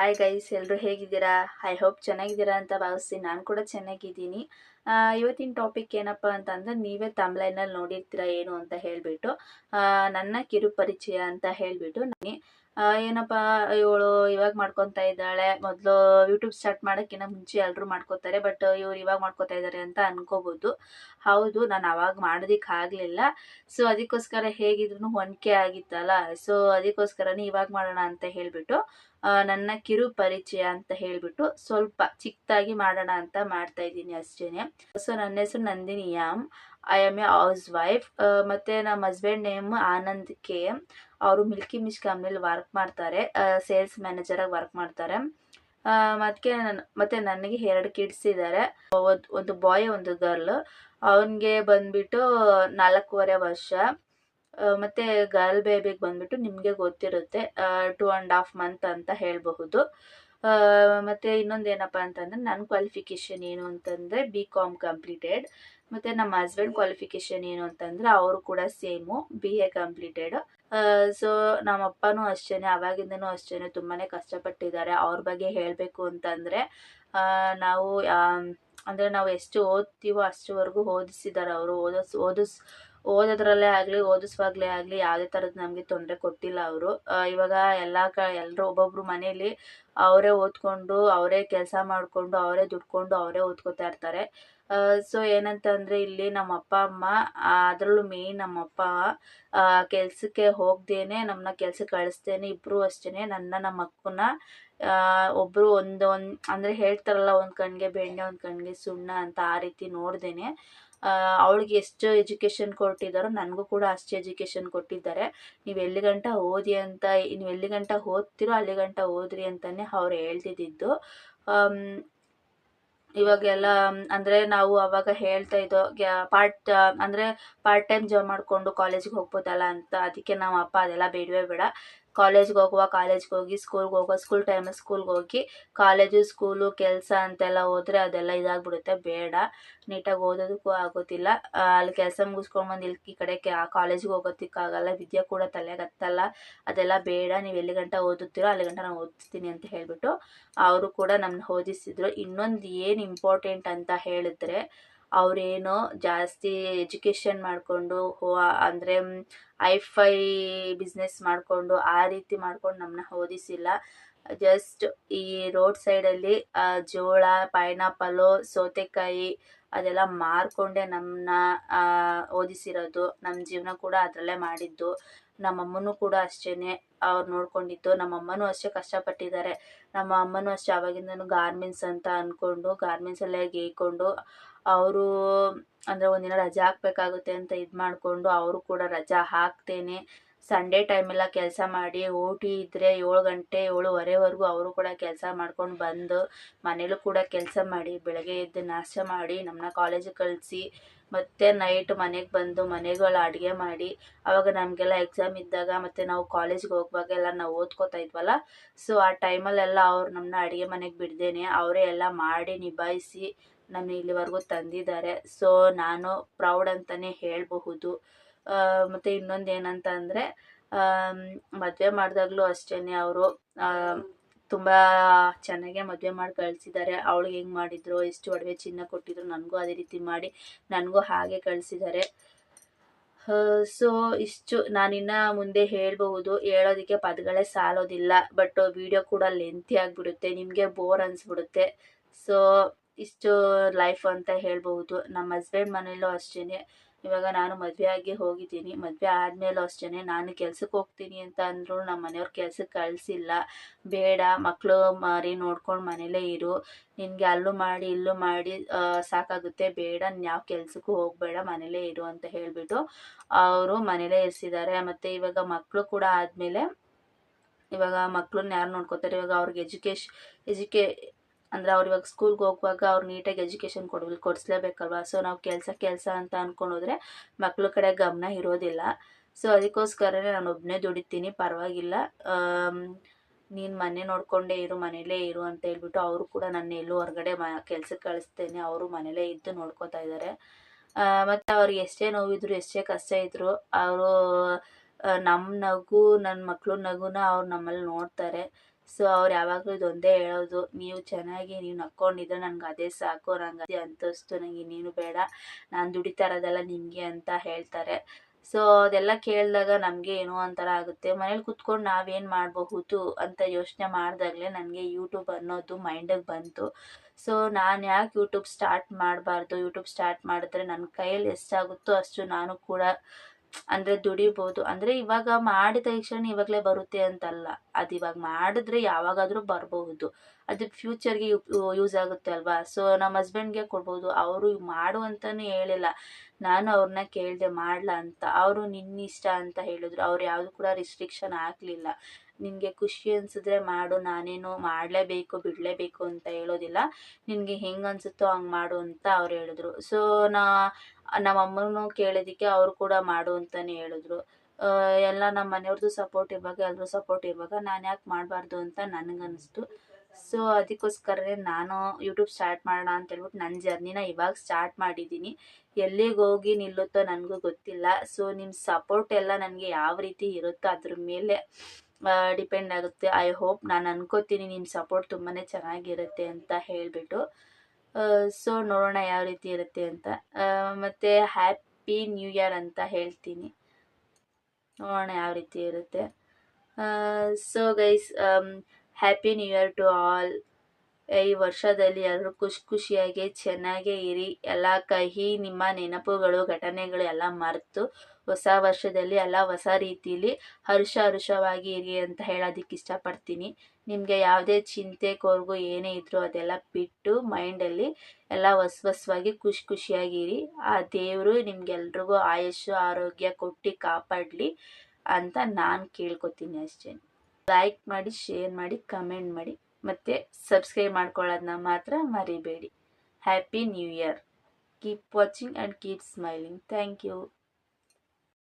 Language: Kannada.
ಹಾಯ್ ಗೈಸ್ ಎಲ್ಲರೂ ಹೇಗಿದ್ದೀರಾ? ಐ ಹೋಪ್ ಚೆನ್ನಾಗಿದ್ದೀರಾ ಅಂತ ಭಾವಿಸ್ತೀನಿ. ನಾನು ಕೂಡ ಚೆನ್ನಾಗಿದ್ದೀನಿ. ಇವತ್ತಿನ ಟಾಪಿಕ್ ಏನಪ್ಪ ಅಂತಂದ್ರೆ, ನೀವೇ ತಮ್ಲೈನಲ್ಲಿ ನೋಡಿರ್ತೀರಾ ಏನು ಅಂತ ಹೇಳಿಬಿಟ್ಟು ನನ್ನ ಕಿರು ಪರಿಚಯ ಅಂತ ಹೇಳಿಬಿಟ್ಟು ನನಗೆ ಏನಪ್ಪ ಇವಳು ಇವಾಗ ಮಾಡ್ಕೊತಾ ಇದ್ದಾಳೆ. ಮೊದಲು ಯೂಟ್ಯೂಬ್ ಸ್ಟಾರ್ಟ್ ಮಾಡೋಕ್ಕಿಂತ ಮುಂಚೆ ಎಲ್ಲರೂ ಮಾಡ್ಕೋತಾರೆ ಬಟ್ ಇವ್ರು ಇವಾಗ ಮಾಡ್ಕೋತಾ ಇದ್ದಾರೆ ಅಂತ ಅನ್ಕೋಬೋದು. ಹೌದು ನಾನು ಅವಾಗ ಮಾಡೋದಕ್ಕೆ ಆಗಲಿಲ್ಲ. ಸೊ ಅದಕ್ಕೋಸ್ಕರ ಹೇಗಿದ್ರು ಹೊಂದಿಕೆ ಆಗಿತ್ತಲ್ಲ. ಸೊ ಅದಕ್ಕೋಸ್ಕರನೇ ಇವಾಗ ಮಾಡೋಣ ಅಂತ ಹೇಳಿಬಿಟ್ಟು ಆ, ನನ್ನ ಕಿರು ಪರಿಚಯ ಅಂತ ಹೇಳಿಬಿಟ್ಟು ಸ್ವಲ್ಪ ಚಿಕ್ಕದಾಗಿ ಮಾಡೋಣ ಅಂತ ಮಾಡ್ತಾ ಇದ್ದೀನಿ ಅಷ್ಟೇನೆ. ಸೊ ನನ್ನ ಹೆಸರು Nandini am. I am a housewife ಮತ್ತು ನಮ್ಮ ಹಸ್ಬೆಂಡ್ ನೇಮ್ ಆನಂದ್ ಕೆ. ಅವರು ಮಿಲ್ಕಿ ಮಿಶ್ ಕಂಪ್ನಿಲಿ ವರ್ಕ್ ಮಾಡ್ತಾರೆ. ಸೇಲ್ಸ್ ಮ್ಯಾನೇಜರಾಗಿ ವರ್ಕ್ ಮಾಡ್ತಾರೆ. ಮತ್ತೆ ನನ್ನ ಮತ್ತು ನನಗೆ ಎರಡು ಕಿಡ್ಸ್ ಇದ್ದಾರೆ ಒಂದು ಬಾಯ್ ಒಂದು ಗರ್ಲ್ ಅವನಿಗೆ ಬಂದ್ಬಿಟ್ಟು ನಾಲ್ಕೂವರೆ ವರ್ಷ. ಮತ್ತೆ ಗರ್ಲ್ ಬೇಬಿಗೆ ಬಂದ್ಬಿಟ್ಟು ನಿಮಗೆ ಗೊತ್ತಿರುತ್ತೆ. ಟೂ ಆ್ಯಂಡ್ ಹಾಫ್ ಮಂತ್ ಅಂತ ಹೇಳಬಹುದು. ಮತ್ತು ಇನ್ನೊಂದು ಏನಪ್ಪ ಅಂತಂದರೆ ನನ್ನ ಕ್ವಾಲಿಫಿಕೇಷನ್ ಏನು ಅಂತಂದರೆ ಬಿ ಕಾಮ್ ಕಂಪ್ಲೀಟೆಡ್ ಮತ್ತು ನಮ್ಮ ಹಸ್ಬೆಂಡ್ ಕ್ವಾಲಿಫಿಕೇಷನ್ ಏನು ಅಂತಂದರೆ ಅವರು ಕೂಡ same B A completed so ನಮ್ಮ ಅಪ್ಪನೂ ಅಷ್ಟೇ ಅವಾಗಿಂದನೂ ಅಷ್ಟೇ ತುಂಬಾ ಕಷ್ಟಪಟ್ಟಿದ್ದಾರೆ. ಅವ್ರ ಬಗ್ಗೆ ಹೇಳಬೇಕು ಅಂತಂದರೆ ನಾವು ಅಂದರೆ ನಾವು ಎಷ್ಟು ಓದ್ತೀವೋ ಅಷ್ಟುವರೆಗೂ ಓದಿಸಿದ್ದಾರೆ ಅವರು. ಓದಿಸ್ ಓದಿಸ್ ಓದೋದ್ರಲ್ಲೇ ಆಗಲಿ, ಓದಿಸುವಾಗಲೇ ಆಗಲಿ ಯಾವುದೇ ಥರದ್ದು ನಮಗೆ ತೊಂದರೆ ಕೊಟ್ಟಿಲ್ಲ ಅವರು. ಇವಾಗ ಎಲ್ಲ ಕ ಎಲ್ಲರೂ ಒಬ್ಬೊಬ್ರು ಮನೇಲಿ ಅವರೇ ಓದ್ಕೊಂಡು, ಅವರೇ ಕೆಲಸ ಮಾಡಿಕೊಂಡು, ಅವರೇ ದುಡ್ಕೊಂಡು ಅವರೇ ಓದ್ಕೋತಾ ಇರ್ತಾರೆ. ಸೊ ಏನಂತಂದರೆ ಇಲ್ಲಿ ನಮ್ಮ ಅಪ್ಪ, ಅಮ್ಮ ಅದರಲ್ಲೂ ಮೇಯ್ನ್ ನಮ್ಮ ಅಪ್ಪ ಕೆಲಸಕ್ಕೆ ಹೋಗ್ದೇನೆ ನಮ್ಮನ್ನ ಕೆಲ್ಸಕ್ಕೆ ಕಳಿಸ್ತೇನೆ ಇಬ್ಬರು ಅಷ್ಟೇ ನನ್ನ, ನಮ್ಮ ಅಕ್ಕನ ಒಬ್ಬರು ಒಂದು ಒಂದು ಅಂದರೆ ಹೇಳ್ತಾರಲ್ಲ ಒಂದು ಕಣ್ಣಿಗೆ ಬೆಣ್ಣೆ, ಒಂದು ಕಣ್ಣಿಗೆ ಸುಣ್ಣ ಅಂತ ಆ ರೀತಿ ನೋಡ್ದೇನೆ. ಅವಳಿಗೆ ಎಷ್ಟು ಎಜುಕೇಷನ್ ಕೊಟ್ಟಿದ್ದಾರೋ ನನಗೂ ಕೂಡ ಅಷ್ಟು ಎಜುಕೇಷನ್ ಕೊಟ್ಟಿದ್ದಾರೆ. ನೀವು ಎಲ್ಲಿ ಗಂಟ ಓದಿ ಅಂತ, ನೀವು ಎಲ್ಲಿ ಗಂಟ ಓದ್ತಿರೋ ಅಲ್ಲಿ ಗಂಟ ಓದ್ರಿ ಅಂತಾನೆ ಅವ್ರು ಹೇಳ್ತಿದ್ದಿದ್ದು. ಇವಾಗೆಲ್ಲ, ಅಂದರೆ ನಾವು ಅವಾಗ ಹೇಳ್ತಾ ಇದ್ದೋ ಪಾರ್ಟ್ ಅಂದರೆ ಪಾರ್ಟ್ ಟೈಮ್ ಜಾಬ್ ಮಾಡಿಕೊಂಡು ಕಾಲೇಜಿಗೆ ಹೋಗ್ಬೋದಲ್ಲ ಅಂತ, ಅದಕ್ಕೆ ನಮ್ಮ ಅಪ್ಪ ಅದೆಲ್ಲ ಬೇಡವೇ ಬೇಡ. ಕಾಲೇಜ್ಗೆ ಹೋಗುವ, ಕಾಲೇಜ್ಗೆ ಹೋಗಿ ಸ್ಕೂಲ್ಗೆ ಹೋಗುವ ಸ್ಕೂಲ್ ಟೈಮಲ್ಲಿ ಸ್ಕೂಲ್ಗೆ ಹೋಗಿ ಕಾಲೇಜು ಸ್ಕೂಲು ಕೆಲಸ ಅಂತೆಲ್ಲ ಹೋದರೆ ಅದೆಲ್ಲ ಇದಾಗ್ಬಿಡುತ್ತೆ. ಬೇಡ. ನೀಟಾಗಿ ಓದೋದಕ್ಕೂ ಆಗೋದಿಲ್ಲ. ಅಲ್ಲಿ ಕೆಲಸ ಮುಗಿಸ್ಕೊಂಡು ಬಂದು ಇಲ್ಲಿ ಈ ಕಡೆ ಕಾಲೇಜಿಗೆ ಹೋಗೋದಕ್ಕಾಗಲ್ಲ. ವಿದ್ಯೆ ಕೂಡ ತಲೆಗೆ ಹತ್ತಲ್ಲ ಅದೆಲ್ಲ ಬೇಡ. ನೀವು ಎಲ್ಲಿ ಗಂಟ ಓದುತ್ತೀರೋ ಅಲ್ಲಿ ಗಂಟ ನಾನು ಓದಿಸ್ತೀನಿ ಅಂತ ಹೇಳಿಬಿಟ್ಟು ಅವರು ಕೂಡ ನಮ್ಮನ್ನ ಓದಿಸಿದ್ರು. ಇನ್ನೊಂದು ಏನು ಇಂಪಾರ್ಟೆಂಟ್ ಅಂತ ಹೇಳಿದ್ರೆ ಅವರೇನೋ ಜಾಸ್ತಿ ಎಜುಕೇಷನ್ ಮಾಡಿಕೊಂಡು ಹೋ ಅಂದರೆ ಐ ಫೈ ಬಿಸ್ನೆಸ್ ಮಾಡಿಕೊಂಡು, ಆ ರೀತಿ ಮಾಡ್ಕೊಂಡು ನಮ್ಮನ್ನ ಓದಿಸಿಲ್ಲ. ಜಸ್ಟ್ ಈ ರೋಡ್ ಸೈಡಲ್ಲಿ ಜೋಳ ಪೈನಾಪಲು ಸೌತೆಕಾಯಿ ಅದೆಲ್ಲ ಮಾರ್ಕೊಂಡೆ ನಮ್ಮನ್ನ ಓದಿಸಿರೋದು. ನಮ್ಮ ಜೀವನ ಕೂಡ ಅದರಲ್ಲೇ ಮಾಡಿದ್ದು. ನಮ್ಮಮ್ಮನೂ ಕೂಡ ಅಷ್ಟೇ ಅವ್ರು ನೋಡ್ಕೊಂಡಿದ್ದು. ನಮ್ಮಮ್ಮನೂ ಅಷ್ಟೇ ಕಷ್ಟಪಟ್ಟಿದ್ದಾರೆ. ನಮ್ಮ ಅಮ್ಮನೂ ಅಷ್ಟೇ ಅವಾಗಿಂದನೂ ಗಾರ್ಮೆಂಟ್ಸ್ ಅಂತ ಅಂದ್ಕೊಂಡು ಗಾರ್ಮೆಂಟ್ಸಲ್ಲೇ ಗೇಯ್ಕೊಂಡು ಅವರು, ಅಂದರೆ ಒಂದಿನ ರಜಾ ಹಾಕ್ಬೇಕಾಗುತ್ತೆ ಅಂತ ಇದು ಮಾಡಿಕೊಂಡು ಅವರು ಕೂಡ ರಜಾ ಹಾಕ್ತೇನೆ. ಸಂಡೇ ಟೈಮೆಲ್ಲ ಕೆಲಸ ಮಾಡಿ ಓ ಟಿ ಇದ್ದರೆ ಏಳು ಗಂಟೆ, ಏಳುವರೆವರೆಗೂ ಅವರು ಕೂಡ ಕೆಲಸ ಮಾಡ್ಕೊಂಡು ಬಂದು ಮನೇಲೂ ಕೂಡ ಕೆಲಸ ಮಾಡಿ, ಬೆಳಗ್ಗೆ ಎದ್ದು ನಾಷ್ಟ ಮಾಡಿ ನಮ್ಮನ್ನ ಕಾಲೇಜಿಗೆ ಕಳಿಸಿ, ಮತ್ತೆ ನೈಟ್ ಮನೆಗೆ ಬಂದು ಮನೆಗಳ ಅಡುಗೆ ಮಾಡಿ ಆವಾಗ ನಮಗೆಲ್ಲ ಎಕ್ಸಾಮ್ ಇದ್ದಾಗ ಮತ್ತೆ ನಾವು ಕಾಲೇಜ್ಗೆ ಹೋಗುವಾಗ ಎಲ್ಲ ನಾವು ಓದ್ಕೋತಾ ಇದ್ವಲ್ಲ? ಸೊ ಆ ಟೈಮಲ್ಲೆಲ್ಲ ಅವ್ರು ನಮ್ಮನ್ನ ಅಡುಗೆ ಮನೆಗೆ ಬಿಡ್ದೇನೆ, ಅವರೇ ಎಲ್ಲ ಮಾಡಿ ನಿಭಾಯಿಸಿ ನನ್ನ ಇಲ್ಲಿವರೆಗೂ ತಂದಿದ್ದಾರೆ. ಸೊ ನಾನು ಪ್ರೌಡ್ ಅಂತಲೇ ಹೇಳಬಹುದು. ಮತ್ತು ಇನ್ನೊಂದು ಏನಂತ ಅಂದರೆ ಮದುವೆ ಮಾಡಿದಾಗಲೂ ಅಷ್ಟೇ ಅವರು ತುಂಬ ಚೆನ್ನಾಗೇ ಮದುವೆ ಮಾಡಿ ಕಳಿಸಿದ್ದಾರೆ. ಅವಳಿಗೆ ಹೆಂಗೆ ಮಾಡಿದ್ರು, ಎಷ್ಟು ಒಡವೆ ಚಿನ್ನ ಕೊಟ್ಟಿದ್ರು ನನಗೂ ಅದೇ ರೀತಿ ಮಾಡಿ, ನನಗೂ ಹಾಗೆ ಕಳಿಸಿದ್ದಾರೆ. ಸೊ ಇಷ್ಟು ನಾನಿನ್ನ ಮುಂದೆ ಹೇಳ್ಬಹುದು. ಹೇಳೋದಕ್ಕೆ ಪದಗಳೇ ಸಾಲೋದಿಲ್ಲ ಬಟ್ ವಿಡಿಯೋ ಕೂಡ ಲೆಂತಿ ಆಗಿಬಿಡುತ್ತೆ, ನಿಮಗೆ ಬೋರ್ ಅನಿಸ್ಬಿಡುತ್ತೆ. ಸೊ ಇಷ್ಟು ಲೈಫ್ ಅಂತ ಹೇಳ್ಬಹುದು. ನಮ್ಮ ಹಸ್ಬೆಂಡ್ ಮನೇಲೂ ಅಷ್ಟೇ ಇವಾಗ ನಾನು ಮದುವೆ ಆಗಿ ಹೋಗಿದ್ದೀನಿ. ಮದುವೆ ಆದಮೇಲೂ ಅಷ್ಟೇ ನಾನು ಕೆಲ್ಸಕ್ಕೆ ಹೋಗ್ತೀನಿ ಅಂತ ಅಂದ್ರು ನಮ್ಮ ಮನೆಯವ್ರು ಕೆಲ್ಸಕ್ಕೆ ಕಳಿಸಿಲ್ಲ. ಬೇಡ ಮಕ್ಕಳು ಮರಿ ನೋಡ್ಕೊಂಡು ಮನೇಲೇ ಇರು. ನಿನಗೆ ಅಲ್ಲೂ ಮಾಡಿ, ಇಲ್ಲೂ ಮಾಡಿ ಸಾಕಾಗುತ್ತೆ. ಬೇಡ ಯಾವ ಕೆಲ್ಸಕ್ಕೂ ಹೋಗಬೇಡ, ಮನೇಲೇ ಇರು ಅಂತ ಹೇಳಿಬಿಟ್ಟು ಅವರು ಮನೇಲೇ ಇರಿಸಿದ್ದಾರೆ. ಮತ್ತು ಇವಾಗ ಮಕ್ಕಳು ಕೂಡ ಆದಮೇಲೆ ಇವಾಗ ಮಕ್ಕಳನ್ನ ಯಾರು ನೋಡ್ಕೋತಾರೆ? ಇವಾಗ ಅವ್ರಿಗೆ ಎಜುಕೇಶ್ ಎಜುಕೇ ಅಂದರೆ ಅವ್ರು ಇವಾಗ ಸ್ಕೂಲ್ಗೆ ಹೋಗುವಾಗ ಅವ್ರು ನೀಟಾಗಿ ಎಜುಕೇಷನ್ ಕೊಡ್ ಕೊಡಿಸ್ಲೇಬೇಕಲ್ವ? ಸೊ ನಾವು ಕೆಲಸ ಕೆಲಸ ಅಂತ ಅಂದ್ಕೊಂಡು ಹೋದರೆ ಮಕ್ಳ ಕಡೆ ಗಮನ ಇರೋದಿಲ್ಲ. ಸೊ ಅದಕ್ಕೋಸ್ಕರನೇ ನಾನು ಒಬ್ಬನೇ ದುಡಿತೀನಿ, ಪರವಾಗಿಲ್ಲ. ನೀನು ಮನೆ ನೋಡಿಕೊಂಡೇ ಇರು, ಮನೇಲೇ ಇರು ಅಂತ ಹೇಳ್ಬಿಟ್ಟು ಅವರು ಕೂಡ ನನ್ನ ಎಲ್ಲೂ ಹೊರಗಡೆ ಮ ಕೆಲ್ಸಕ್ಕೆ ಕಳಿಸ್ತೇನೆ. ಅವರು ಮನೇಲೇ ಇದ್ದು ನೋಡ್ಕೋತಾ ಇದ್ದಾರೆ ಮತ್ತು ಅವ್ರಿಗೆ ಎಷ್ಟೇ ನೋವಿದ್ರು, ಎಷ್ಟೇ ಕಷ್ಟ ಇದ್ದರು ಅವರು ನಮ್ಮ ನಗು ನನ್ನ ಮಕ್ಕಳು ನಗುನ ಅವ್ರು ನಮ್ಮಲ್ಲಿ ನೋಡ್ತಾರೆ. ಸೊ ಅವ್ರು ಯಾವಾಗಲೂ ಇದೊಂದೇ ಹೇಳೋದು, ನೀವು ಚೆನ್ನಾಗಿ ನೀವು ನಕ್ಕೊಂಡಿದ್ರೆ ನನಗೆ ಅದೇ ಸಾಕು, ನಂಗೆ ಅಂತಸ್ತು ನನಗೆ ಇನ್ನೇನು ಬೇಡ, ನಾನು ದುಡಿತಾ ಇರೋದೆಲ್ಲ ನಿಮಗೆ ಅಂತ ಹೇಳ್ತಾರೆ. ಸೊ ಅದೆಲ್ಲ ಕೇಳಿದಾಗ ನಮಗೆ ಏನೋ ಒಂಥರ ಆಗುತ್ತೆ. ಮನೇಲಿ ಕುತ್ಕೊಂಡು ನಾವೇನು ಮಾಡಬಹುದು ಅಂತ ಯೋಚನೆ ಮಾಡಿದಾಗಲೇ ನನಗೆ ಯೂಟ್ಯೂಬ್ ಅನ್ನೋದು ಮೈಂಡಿಗೆ ಬಂತು. ಸೊ ನಾನು ಯಾಕೆ ಯೂಟ್ಯೂಬ್ ಸ್ಟಾರ್ಟ್ ಮಾಡಬಾರ್ದು? ಯೂಟ್ಯೂಬ್ ಸ್ಟಾರ್ಟ್ ಮಾಡಿದ್ರೆ ನನ್ನ ಕೈಯಲ್ಲಿ ಎಷ್ಟಾಗುತ್ತೋ ಅಷ್ಟು ನಾನು ಕೂಡ ಅಂದರೆ ದುಡಿಬೋದು. ಅಂದರೆ ಇವಾಗ ಮಾಡಿದ ತಕ್ಷಣ ಇವಾಗಲೇ ಬರುತ್ತೆ ಅಂತಲ್ಲ. ಅದು ಇವಾಗ ಮಾಡಿದ್ರೆ ಯಾವಾಗಾದರೂ ಬರಬಹುದು. ಅದು ಫ್ಯೂಚರ್ಗೆ ಯೂಸ್ ಆಗುತ್ತೆ ಅಲ್ವಾ? ಸೊ ನಮ್ಮ ಹಸ್ಬೆಂಡ್ಗೆ ಕೊಡ್ಬೋದು. ಅವರು ಮಾಡು ಅಂತಲೂ ಹೇಳಿಲ್ಲ. ನಾನು ಅವ್ರನ್ನ ಕೇಳಿದೆ ಮಾಡ್ಲಾ ಅಂತ. ಅವರು ನಿನ್ನ ಇಷ್ಟ ಅಂತ ಹೇಳಿದ್ರು. ಅವ್ರು ಯಾವುದು ಕೂಡ ರಿಸ್ಟ್ರಿಕ್ಷನ್ ಹಾಕಲಿಲ್ಲ. ನಿನಗೆ ಖುಷಿ ಅನಿಸಿದ್ರೆ ಮಾಡು, ನಾನೇನು ಮಾಡಲೇಬೇಕು, ಬಿಡಲೇಬೇಕು ಅಂತ ಹೇಳೋದಿಲ್ಲ. ನಿನಗೆ ಹೆಂಗೆ ಅನಿಸುತ್ತೋ ಹಂಗೆ ಮಾಡು ಅಂತ ಅವ್ರು ಹೇಳಿದ್ರು. ಸೊ ನಾ, ನಮ್ಮ ಅಮ್ಮನೂ ಕೇಳಿದ್ದಕ್ಕೆ ಅವರು ಕೂಡ ಮಾಡು ಅಂತಲೇ ಹೇಳಿದ್ರು. ಎಲ್ಲ ನಮ್ಮ ಮನೆಯವ್ರದ್ದು ಸಪೋರ್ಟ್ ಇರುವಾಗ ಎಲ್ಲರೂ ಸಪೋರ್ಟ್ ಇರುವಾಗ ನಾನು ಯಾಕೆ ಮಾಡಬಾರ್ದು ಅಂತ ನನಗನ್ನಿಸ್ತು. ಸೊ ಅದಕ್ಕೋಸ್ಕರನೇ ನಾನು ಯೂಟ್ಯೂಬ್ ಸ್ಟಾರ್ಟ್ ಮಾಡೋಣ ಅಂತ ಹೇಳ್ಬಿಟ್ಟು ನನ್ನ ಜರ್ನಿನ ಇವಾಗ ಸ್ಟಾರ್ಟ್ ಮಾಡಿದ್ದೀನಿ. ಎಲ್ಲಿಗೆ ಹೋಗಿ ನಿಲ್ಲುತ್ತೋ ನನಗೂ ಗೊತ್ತಿಲ್ಲ. ಸೊ ನಿಮ್ಮ ಸಪೋರ್ಟ್ ಎಲ್ಲ ನನಗೆ ಯಾವ ರೀತಿ ಇರುತ್ತೋ ಅದ್ರ ಮೇಲೆ ಡಿಪೆಂಡ್ ಆಗುತ್ತೆ. ಐ ಹೋಪ್ ನಾನು ಅನ್ಕೋತೀನಿ ನಿಮ್ಮ ಸಪೋರ್ಟ್ ತುಂಬಾ ಚೆನ್ನಾಗಿರುತ್ತೆ ಅಂತ ಹೇಳಿಬಿಟ್ಟು. ಸೊ ನೋಡೋಣ ಯಾವ ರೀತಿ ಇರುತ್ತೆ ಅಂತ. ಮತ್ತು ಹ್ಯಾಪಿ ನ್ಯೂ ಇಯರ್ ಅಂತ ಹೇಳ್ತೀನಿ. ನೋಡೋಣ ಯಾವ ರೀತಿ ಇರುತ್ತೆ. So guys happy new year to all ಈ ವರ್ಷದಲ್ಲಿ ಎಲ್ಲರೂ ಖುಷಿ ಖುಷಿಯಾಗಿ ಚೆನ್ನಾಗೇ ಇರಿ. ಎಲ್ಲ ಕಹಿ, ನಿಮ್ಮ ನೆನಪುಗಳು, ಘಟನೆಗಳು ಎಲ್ಲ ಮರೆತು ಹೊಸ ವರ್ಷದಲ್ಲಿ ಎಲ್ಲ ಹೊಸ ರೀತಿಯಲ್ಲಿ ಹರ್ಷ ಹರ್ಷವಾಗಿ ಇರಿ ಅಂತ ಹೇಳೋದಕ್ಕೆ ಇಷ್ಟಪಡ್ತೀನಿ. ನಿಮಗೆ ಯಾವುದೇ ಚಿಂತೆ, ಕೊರಗು ಏನೇ ಇದ್ರೂ ಅದೆಲ್ಲ ಬಿಟ್ಟು ಮೈಂಡಲ್ಲಿ ಎಲ್ಲ ಹೊಸ ಹೊಸವಾಗಿ ಖುಷಿ ಖುಷಿಯಾಗಿರಿ ಆ ದೇವರು ನಿಮ್ಗೆಲ್ರಿಗೂ ಆಯಸ್ಸು ಆರೋಗ್ಯ ಕೊಟ್ಟು ಕಾಪಾಡಲಿ ಅಂತ ನಾನು ಕೇಳ್ಕೊತೀನಿ ಅಷ್ಟೇ. ಲೈಕ್ ಮಾಡಿ, ಶೇರ್ ಮಾಡಿ, ಕಮೆಂಟ್ ಮಾಡಿ. ಮತ್ತು ಸಬ್ಸ್ಕ್ರೈಬ್ ಮಾಡ್ಕೊಳ್ಳೋದನ್ನ ಮಾತ್ರ ಮರಿಬೇಡಿ. Happy new year keep watching and keep smiling thank you